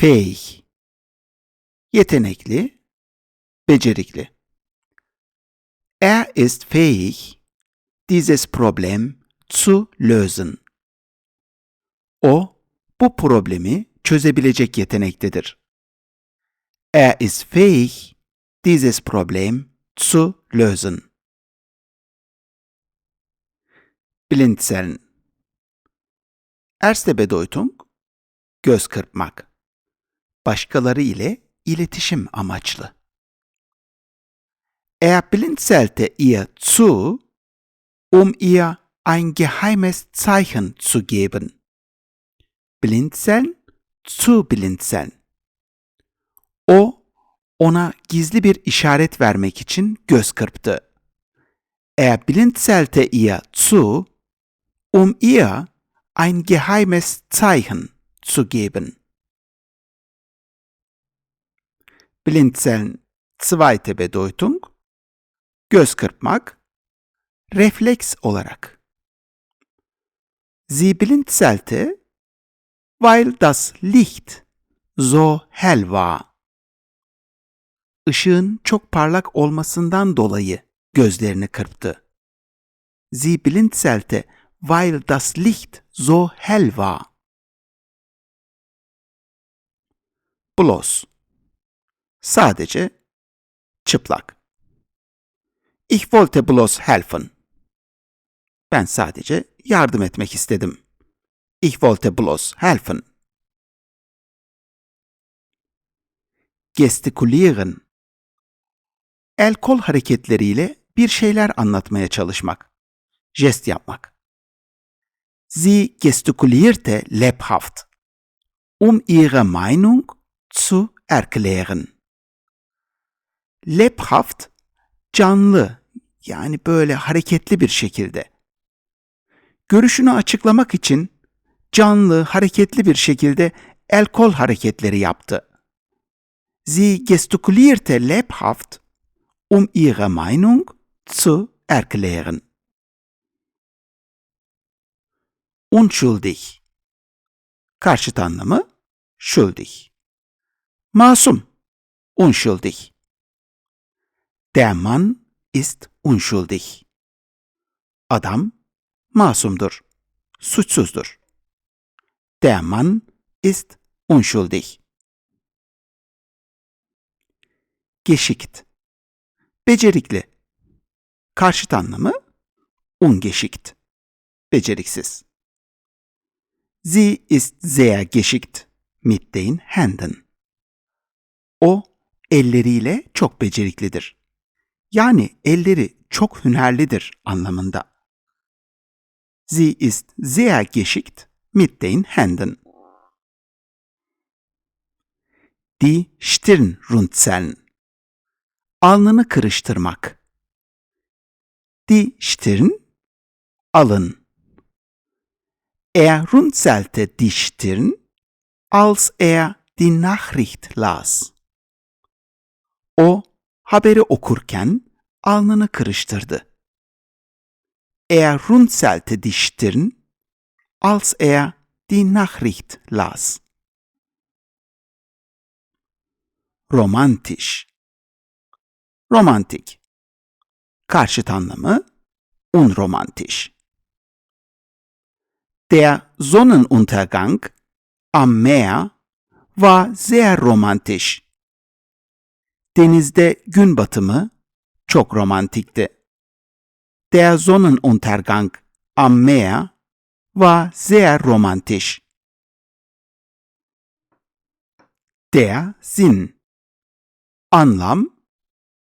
fähig. Yetenekli, becerikli. Er ist fähig, dieses Problem zu lösen. O, bu problemi çözebilecek yetenektedir. Er ist fähig, dieses Problem zu lösen. Blinzeln. Erste Bedeutung, göz kırpmak. Başkaları ile iletişim amaçlı. Er blinzelte ihr zu, um ihr ein geheimes Zeichen zu geben. Blinzeln, zu blinzeln. O, ona gizli bir işaret vermek için göz kırptı. Er blinzelte ihr zu, um ihr ein geheimes Zeichen zu geben. Blinzeln, zweite Bedeutung, göz kırpmak, refleks olarak. Sie blinzelte, weil das Licht so hell war. Işığın çok parlak olmasından dolayı gözlerini kırptı. Sie blinzelte, weil das Licht so hell war. Bloß. Sadece çıplak. Ich wollte bloß helfen. Ben sadece yardım etmek istedim. Ich wollte bloß helfen. Gestikulieren. El kol hareketleriyle bir şeyler anlatmaya çalışmak. Jest yapmak. Sie gestikulierte lebhaft, um ihre Meinung zu erklären. Lebhaft, canlı, yani böyle hareketli bir şekilde. Görüşünü açıklamak için canlı, hareketli bir şekilde el kol hareketleri yaptı. Sie gestikulierte lebhaft, um ihre Meinung zu erklären. Unschuldig. Karşıt anlamı schuldig. Masum. Unschuldig. Der Mann ist unschuldig. Adam masumdur. Suçsuzdur. Der Mann ist unschuldig. Geschickt. Becerikli. Karşıt anlamı ungeschickt. Beceriksiz. Sie ist sehr geschickt mit den Händen. O elleriyle çok beceriklidir. Yani elleri çok hünerlidir anlamında. Sie ist sehr geschickt mit den Händen. Die Stirn runzeln. Alnını kırıştırmak. Die Stirn, alın. Er runzelte die Stirn, als er die Nachricht las. O, haberi okurken alnını kırıştırdı. Er runzelte die Stirn, als er die Nachricht las. Romantisch. Romantik. Karşıt anlamı unromantisch. Der Sonnenuntergang am Meer war sehr romantisch. Denizde gün batımı çok romantikti. Der Sonnenuntergang am Meer war sehr romantisch. Der Sinn. Anlam,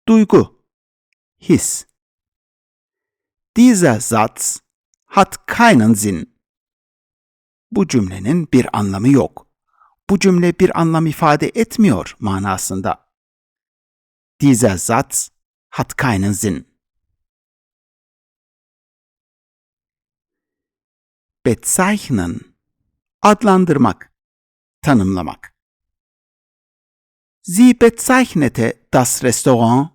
Duygu, His. Dieser Satz hat keinen Sinn. Bu cümlenin bir anlamı yok. Bu cümle bir anlam ifade etmiyor manasında. Dieser Satz hat keinen Sinn. Bezeichnen adlandırmak, tanımlamak. Sie bezeichnete das Restaurant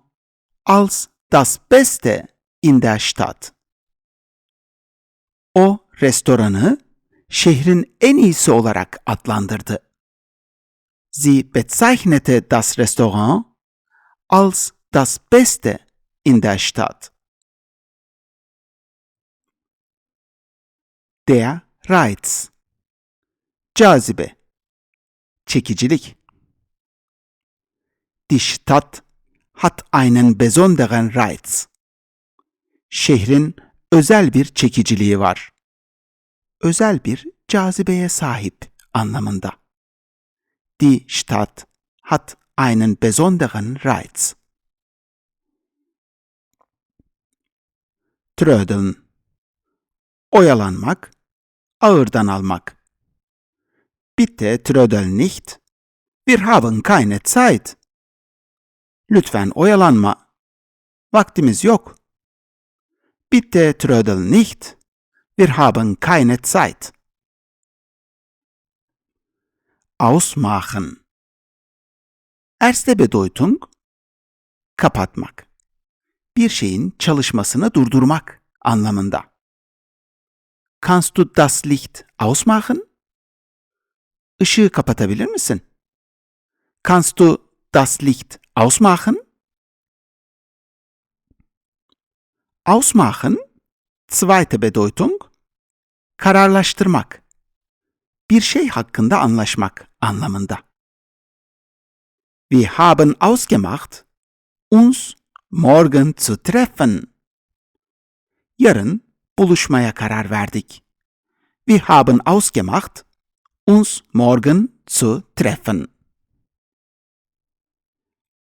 als das Beste in der Stadt. O restoranı şehrin en iyisi olarak adlandırdı. Sie bezeichnete das Restaurant als das Beste in der Stadt. Der Reiz Cazibe Çekicilik Die Stadt hat einen besonderen Reiz. Şehrin özel bir çekiciliği var. Özel bir cazibeye sahip anlamında. Die Stadt hat einen besonderen Reiz. Trödeln Oyalanmak, ağırdan almak. Bitte trödeln nicht. Wir haben keine Zeit. Lütfen oyalanma. Vaktimiz yok. Bitte trödeln nicht. Wir haben keine Zeit. Ausmachen. Erste Bedeutung kapatmak. Bir şeyin çalışmasını durdurmak anlamında. Kannst du das Licht ausmachen? Işığı kapatabilir misin? Kannst du das Licht ausmachen? Ausmachen, zweite Bedeutung, kararlaştırmak. Bir şey hakkında anlaşmak anlamında. Wir haben ausgemacht, uns morgen zu treffen. Yarın buluşmaya karar verdik. Wir haben ausgemacht, uns morgen zu treffen.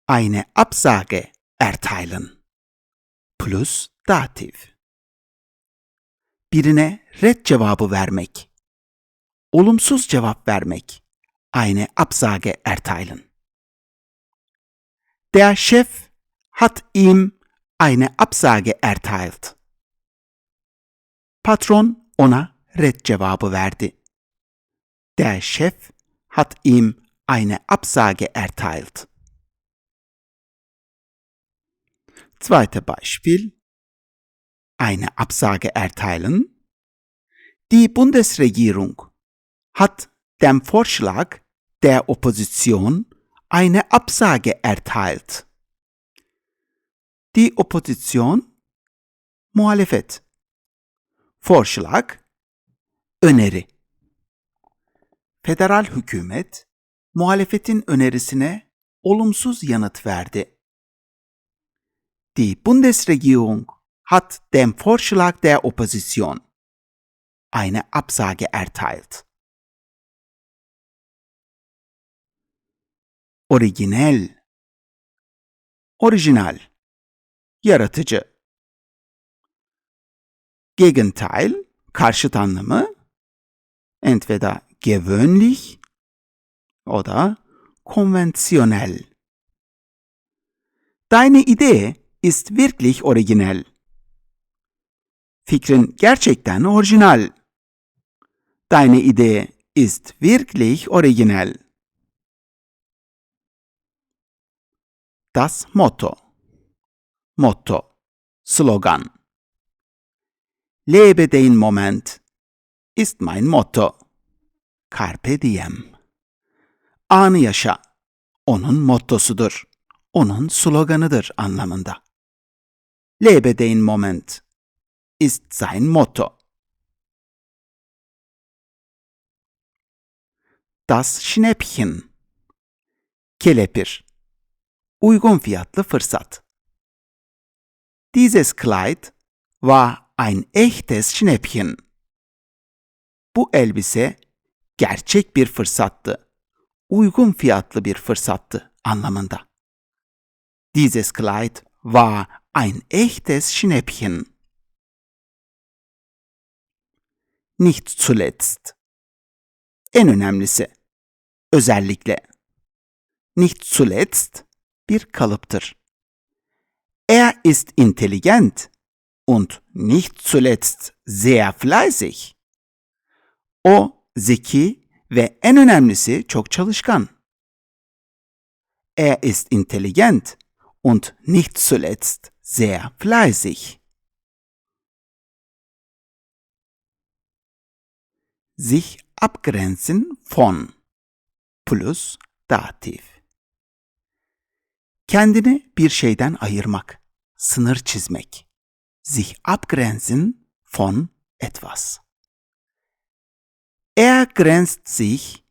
Eine Absage erteilen. Plus Dativ. Birine red cevabı vermek. Olumsuz cevap vermek. Eine Absage erteilen. Der Chef hat ihm eine Absage erteilt. Patron ona red cevabı verdi. Der Chef hat ihm eine Absage erteilt. Zweite Beispiel. Eine Absage erteilen. Die Bundesregierung hat dem Vorschlag der Opposition eine Absage erteilt. Die Opposition muhalefet. Vorschlag öneri. Federal hükümet muhalefetin önerisine olumsuz yanıt verdi. Die Bundesregierung hat dem Vorschlag der Opposition eine Absage erteilt. Originell Orijinal Yaratıcı Gegenteil karşıt anlamı entweder gewöhnlich oder konventionell. Deine Idee ist wirklich originell. Fikrin gerçekten orijinal. Deine Idee ist wirklich originell. Das Motto. Motto. Slogan. Lebe den Moment ist mein Motto. Carpe diem. Anı yaşa. Onun mottosudur. Onun sloganıdır anlamında. Lebe den Moment ist sein Motto. Das Schnäppchen. Kelepir. Uygun fiyatlı fırsat. Dieses Kleid war ein echtes Schnäppchen. Bu elbise gerçek bir fırsattı. Uygun fiyatlı bir fırsattı anlamında. Dieses Kleid war ein echtes Schnäppchen. Nicht zuletzt. En önemlisi. Özellikle. Nicht zuletzt bir kalıptır. Er ist intelligent und nicht zuletzt sehr fleißig. O zeki ve en önemlisi çok çalışkan. Er ist intelligent und nicht zuletzt sehr fleißig. Sich abgrenzen von plus Datif. Kendini bir şeyden ayırmak, sınır çizmek. Sich abgrenzen von etwas. Er grenzt sich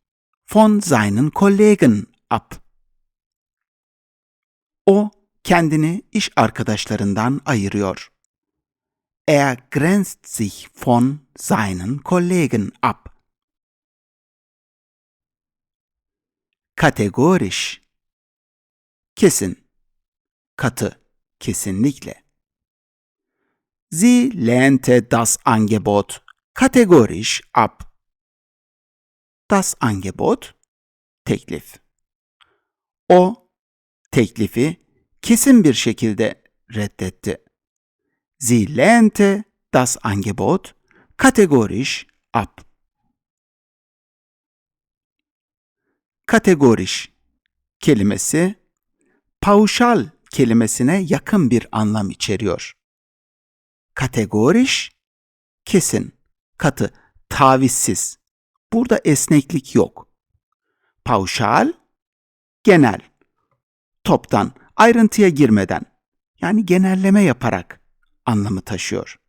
von seinen Kollegen ab. O kendini iş arkadaşlarından ayırıyor. Er grenzt sich von seinen Kollegen ab. Kategorisch. Kesin. Katı. Kesinlikle. Sie lehnte das Angebot kategorisch ab. Das Angebot teklif. O teklifi kesin bir şekilde reddetti. Sie lehnte das Angebot kategorisch ab. Kategorisch kelimesi pauşal kelimesine yakın bir anlam içeriyor. Kategorisch kesin, katı, tavizsiz. Burada esneklik yok. Pauşal genel, toptan, ayrıntıya girmeden yani genelleme yaparak anlamı taşıyor.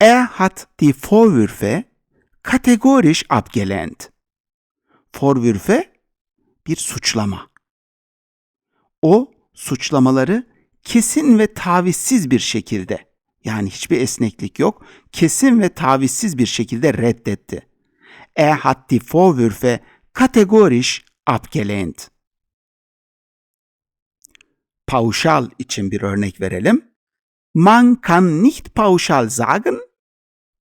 Er hat die Vorwürfe kategorisch abgelehnt. Vorwürfe bir suçlama. O suçlamaları kesin ve tavizsiz bir şekilde yani hiçbir esneklik yok, kesin ve tavizsiz bir şekilde reddetti. Er hat die Vorwürfe kategorisch abgelehnt. Pauschal için bir örnek verelim. Man kann nicht pauschal sagen,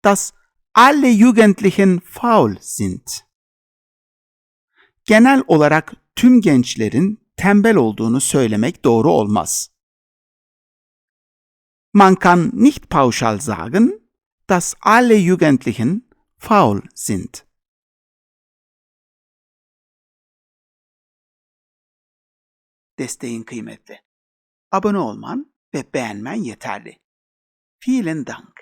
dass alle Jugendlichen faul sind. Genel olarak tüm gençlerin tembel olduğunu söylemek doğru olmaz. Man kann nicht pauschal sagen, dass alle Jugendlichen faul sind. Desteğin kıymetli. Abone olman ve beğenmen yeterli. Vielen Dank.